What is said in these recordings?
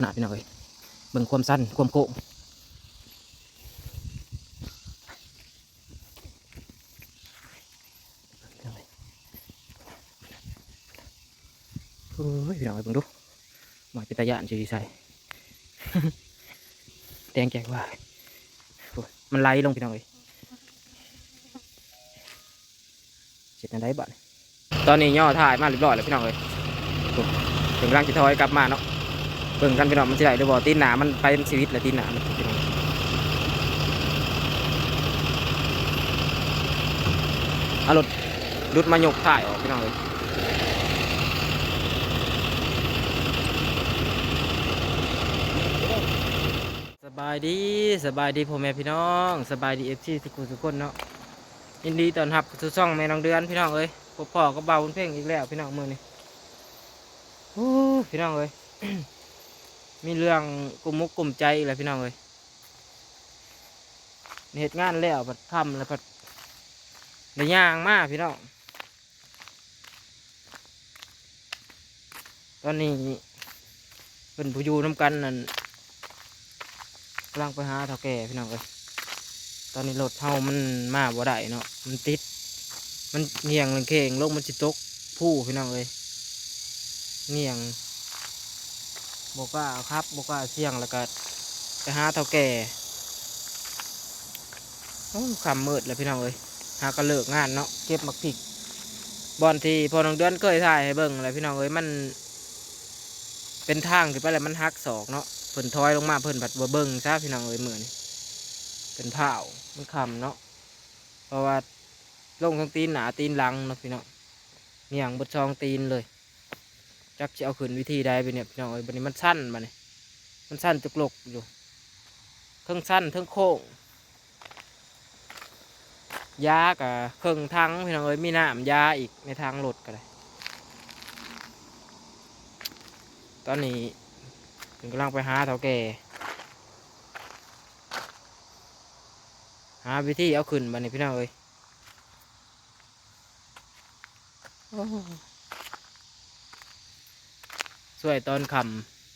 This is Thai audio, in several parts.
หนาพี่น้องเอ้ยเบิ่งความสั้นความโค้งโอ้ยพี่น้องเอ้ยเบิ่งดูมอยเป็นตะยานจีใส่แตงแจกว่ามันไหลลงพี่น้องเอ้ยเสร็จอันใดบ้านตอนนี้ย่อถ่ายมาเรียบร้อยแล้วพี่น้องเอ้ยโอ้ยถึงร่างจะถอยกลับมาเนาะ เบิ่งกันพี่น้องมันสิได้หรือบ่ตีนหนามันไปชีวิตแหละตีนหนามันพี่น้องเอารถรุดมายกถ่ายออกพี่น้องเลยสบายดีสบายดีพ่อแม่พี่น้องสบายดีเอฟซีทุกคนทุกคนเนาะยินดีต้อนรับสู่ช่องแม่น้องเดือนพี่น้องเอ้ยพบพ่อก็เบาเพลงอีกแล้วพี่น้องมือนี่พี่น้องเอ้ย มีเรื่องกลุ่มมุกกลุ่มใจอีกแล้วพี่น้องเลยเหตุงานแล้วผัดทำแล้วผัดในย่างมากพี่น้อง ตอนนี้เป็นผู้อยู่น้ำกันนั่นกำลังไปหาเท่าแก่พี่น้องเลยตอนนี้รถเฮามันมาบ่ได้เนาะ มันติด มันเงียงเลงเคงลงมันจิตกผู้พี่น้องเลยเงียง บอกว่าครับบอกว่าเสี่ยงแล้วก็ไปหาเท่าแก่โอ้คำมืดแล้วพี่น้องเอ้ยหาก็เลิกงานเนาะเก็บมักผิกบอนที่พอน้องเดือนเคยถ่ายให้เบิ่งอะไรพี่น้องเอ้ยมัน เป็นทางที่ไปแล้วมันหักศอกเนาะเพิ่นถอยลงมาเพิ่นผัดบ่เบิ่งซะพี่น้องเอ้ยมือนี่เป็นเผามันคำเนาะเพราะว่าลงทั้งตีนหนาตีนหลังเนาะพี่น้องเมียงบดชองตีนเลย จักจะเอาขึ้นวิธีใดไปเนี่ยพี่น้องเอ้ยบันนี้มันสั้นมาเนี่ยมันสั้นจุกลกอยู่เครื่องสั้นเครื่องโค้งยากับเครื่องทั้งพี่น้องเอ้ยมีน้ำยาอีกในทางรถก็ได้ตอนนี้ผมกำลังไปหาเถาแก่หาวิธีเอาขึ้นมาเนี่ยพี่น้องเอ้ย สวยตอนค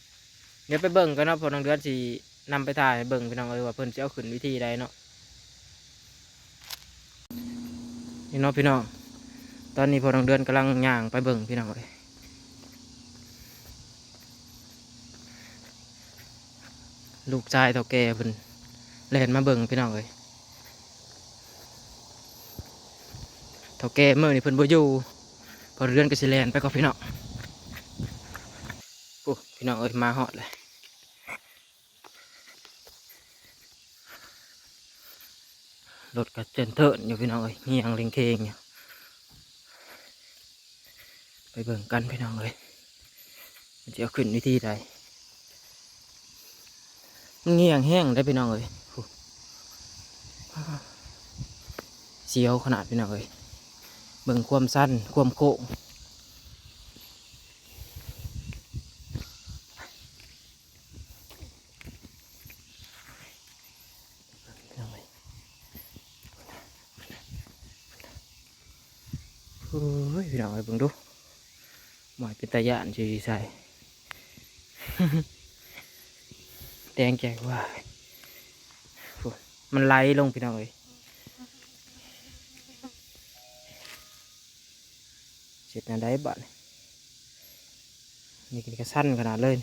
ำเดี๋ยวไปเบิ่งกันเนาะพอน้องเดือนสินำไปถ่ายให้เบิ่งพี่น้องเอ้ยว่าเพิ่นจะเอาขึ้นวิธีใดเนาะนี่เนาะพี่น้องตอนนี้พอน้องเดือนกำลังย่างไปเบิ่งพี่น้องเอ้ยลูกชายเท่าแก่เพิ่นเล่นมาเบิ่งพี่น้องเอ้ยเท่าแก่เมื่อนี่เพิ่นบ่อยู่พอเดือนก็สิแล่นไปกับพี่น้อง พี่น้องเอ้ยมาหอดเลยรถกระเจนเทินอยู่พี่น้องเอ้ยเงียงเล็งเคงอยู่ไปเบิ่งกันพี่น้องเอ้ยมันจะเอาขึ้นวิธีใดมันเงียงแห้งได้พี่น้องเอ้ยโอ้เสียวขนาดพี่น้องเอ้ยเบิ่งความสั้นความโค้ง พี่น้องเอ้ยโอ้ยพี่น้องเอ้ยเบิ่งดูหมอยเป็นตาย่านจีใส่แตงแจกว่ามันไหลลงพี่น้องเอ้ยเสร็จนาได้บ้านนี่ก็สั้นขนาดเลย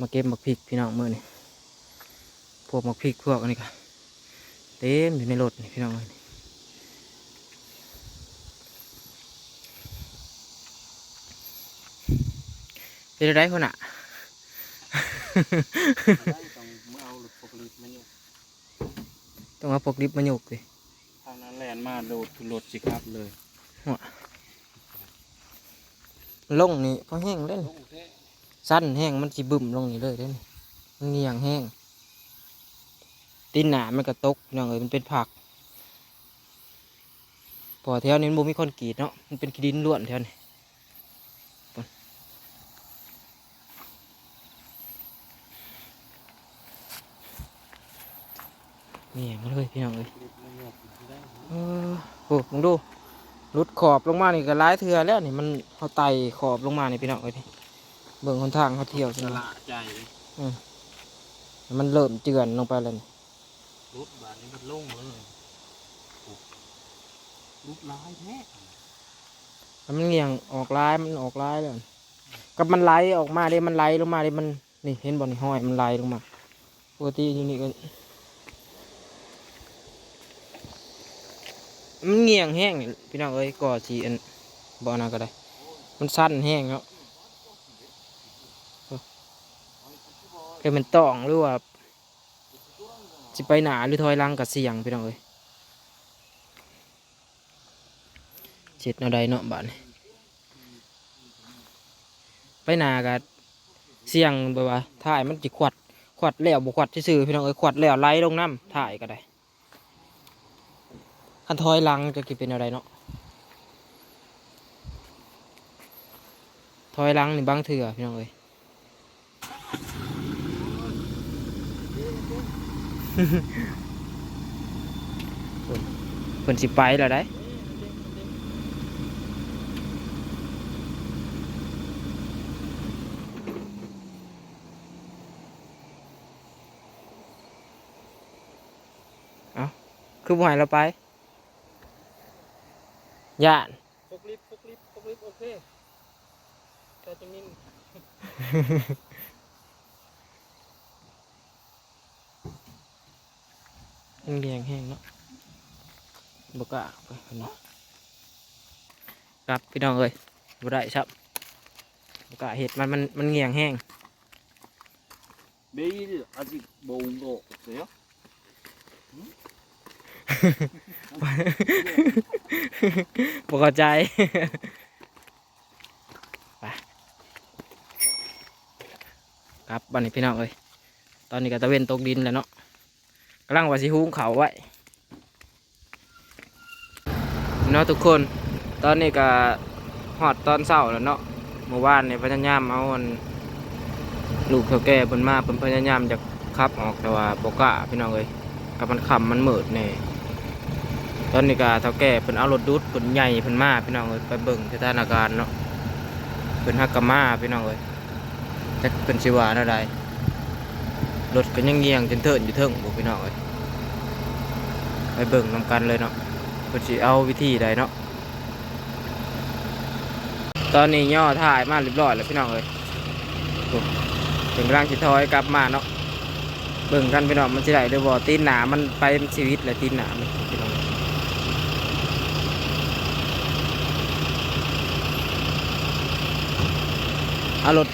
มาเก็บมักพริกพี่น้องเมือนี่พวกหมกพริกพวกอันนี้ก็เต็มอยู่ในรถนี่พี่น้องเอ้ย เป็นอะไรคนอะได้ต้องเมื่อเอารถปกติมาเนี่ยต้องเอาปกลิฟต์มาโยกสิทางนั้นแลนมาโดดขึ้นรถสิครับเลยลงนี่เพราะแห้งเล่นลงแท้สั้นแห้งมันสิบึมลงนี่เลยเล่นมันเนียงแห้งตีนหนามันกระตกพี่น้องเอ้ยมันเป็นผักพอแถวนี้มันบ่มีคอนกรีตเนาะมันเป็นขี้ดินล้วนแถวนี้ปุ่นเนียงเลยพี่น้องเอ้ยรถมันหยกได้เออโอ้มึงดูรุดขอบลงมานี่ก็ร้ายเถื่อแล้วนี่มันเอาไตขอบลงมานี่พี่น้องเอ้ยนี่เบิ่งคนทางเขาเที่ยวสใช่ไหมละใจมันเริ่มเจือนลงไปแล้วนี่รถบาทนี้มันโล่งเลยโอ้รูปร้ายแท้แล้วมันเงี่ยงออกลายมันออกลายแล้วกับมันไหลออกมาเด้มันไหลลงมาเด้มันนี่เห็นบ่นี่ห้อยมันไหลลงมาปกติอยู่นี่ก็ มันเงี่ยงแห้งนี่พี่น้องเอ้ยก่อสีอันบ่อนาก็ได้ มันสั้นแห้งแล้วเอ้ยมันตองหรือว่าสิไปหนาหรือถอยลังกับเสียงพี่น้องเอ้ยเจ็ดแนวใดเนาะบานี้ไปหนากับเสียงแบบว่าถ่ายมันจิขวัดขวัดแล้วบุขวัดซื่อพี่น้องเอ้ยขวัดแล้วไหลลงน้ำถ่ายก็ได้ คันถอยหลังจะกิเป็นอะไรเนาะถอยหลังนี่บางเถื่อพี่น้องเอ้ยเพิ่นสิไปแล้วได้เอาคือบ่ให้เราไป ย่าน ฟกลิฟต์ฟกลิฟต์ฟกลิฟต์โอเคแต่ตรงนี้ มันเรียงแห้งเนาะบกล้าไปคนนี้ครับพี่น้องเอ้ยบ่ได้ครับบกล้าเห็ดมันมันมันเงียงแห้ง 매일 아직 뭐 온 거 없어요? บ่ เข้าใจไปครับบันนี้พี่น้องเอ้ยตอนนี้ก็ตะเวนตกดินแล้วเนาะกำลังว่าสิหุงเขาไว้เนาะทุกคน ตอนนี้ก็หอดตอนเช้าแล้วเนาะเมื่อวานเนี่ยพยายามเอาอันลูกเท่าแก่เพิ่นมาเพิ่นพยายามจะขับออกแต่ว่าบ่กล้าพี่น้องเอ้ยกับมันคำมันเหมืดแน่ ตอนนี้ก็เท่าแก่เพิ่นเอารถดูดเพิ่นใหญ่เพิ่นมาพี่น้องเอ้ยไปเบิ่งสถานการณ์เนาะเพิ่นฮักกะมาพี่น้องเอ้ยจักเพิ่นสิว่านวใดรถก็ยังเงียงจนเถินอยู่เทิงบ่พี่น้องเอ้ยไปเบิ่งนํกันเลยเนาะเพิ่นสิเอาวิธีใดเนาะตอนนี้ย่อถ่ายมาเรียบร้อยแล้วพี่น้องเอ้ยถึงกำลังสิถอยกลับมาเนาะเบิ่งกันพี่น้องมันสิได้หรือบ่ตีนหนามันไปชีวิตแหละตีนหนามันพี่น้อง เอารถ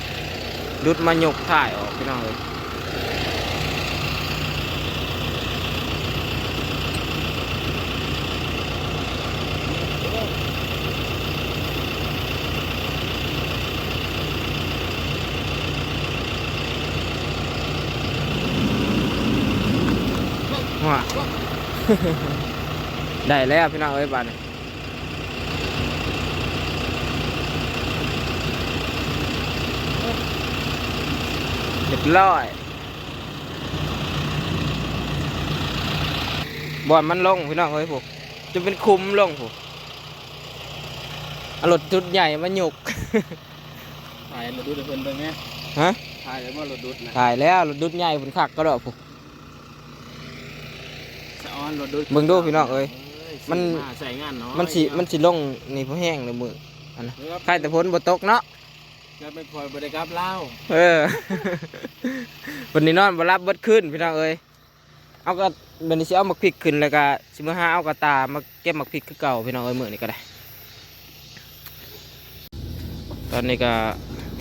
รุดมายกถ่ายออกพี่น้องเลยว้าได้แล้วพี่น้องเอ้ยบ้านนี้ เรียบร้อยบอลมันลงพี่น้องเอ้ยผมจะเป็นคุมลงผมเอารถจุดใหญ่มาหยุก ถ่ายรถดูดให้เพิ่นเบิ่งแหน่ฮะ ถ่ายแล้วว่ารถดูดนะถ่ายแล้วรถดุดใหญ่ผมขักก็ดอกผมสะออนรถดูดเบิ่งดูพี่น้องเอ้ย มันาใส่งานเนาะมันสิมันสิลงนี่พอแห้งเลยมืออันนะใครแต่พ้นบตกเนาะ จะไปคอยบริกรับเล่าเออ วันนี้นอนบรับเบิดขึ้นพี่น้องเอ้ยเอาก็วันนี้สิเอาหมักพริกขึ้นแล้วก็สิมาหาเอากระตามาเก็บหมักพริกคือเก่าพี่น้องเอ้ยมือนี่ก็ได้ ตอนนี้ก็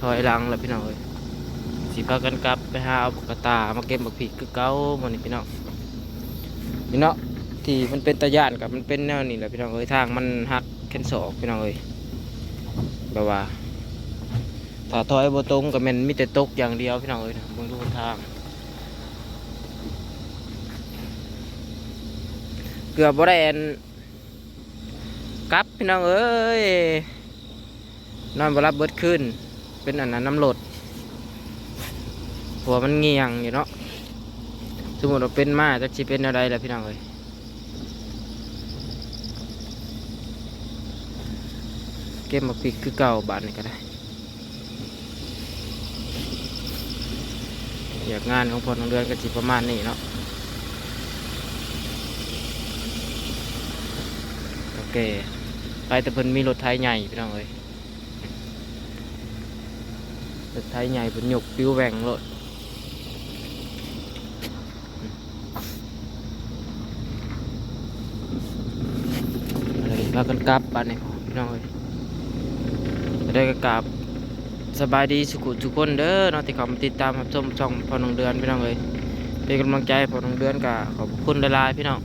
ถอยหลังแล้วพี่น้องเอ้ยสิพากันกลับไปหาเอากระตามาเก็บหมักพริกคือเก่ามือนี่พี่น้องนี่เนาะที่มันเป็นตะย่านกับมันเป็นแนวนี้แหละพี่น้องเอ้ยทางมันหักแค้นศอกพี่น้องเอ้ยแบบว่า ถ้าถอยบ่ตรงก็แม่นมีแต่ตกอย่างเดียวพี่น้องเอ้ยนะเบิ่งดูหนทาง เกือบบ่ได้แอนกลับพี่น้องเอ้ยนอนบ่รับเบิดขึ้น เป็นอันนั้นน้ำรถหัวมันเงียงอยู่เนาะสมมติว่าเป็นมาจักสิเป็นอะไรล่ะพี่น้องเอ้ยเก็บมาปิกคือเก่าบาทนี่ก็ได้ อยากงานของพอน้องเดือนก็สิประมาณนี้เนาะโอเค ไปแต่เพิ่นมีรถไถใหญ่พี่น้องเอ้ยรถไถใหญ่เพิ่นยกปิ้วแหว่งรถอะไรพากันกลับบ้านนี่พี่น้องเอ้ยได้ก็กลับ สบายดีสุขุทุกคนเด้อเนาะที่เขามาติดตามรับชมช่องพอน้องเดือนพี่น้องเลยเป็นกำลังใจพอน้องเดือนกับขอบคุณหลายๆพี่น้อง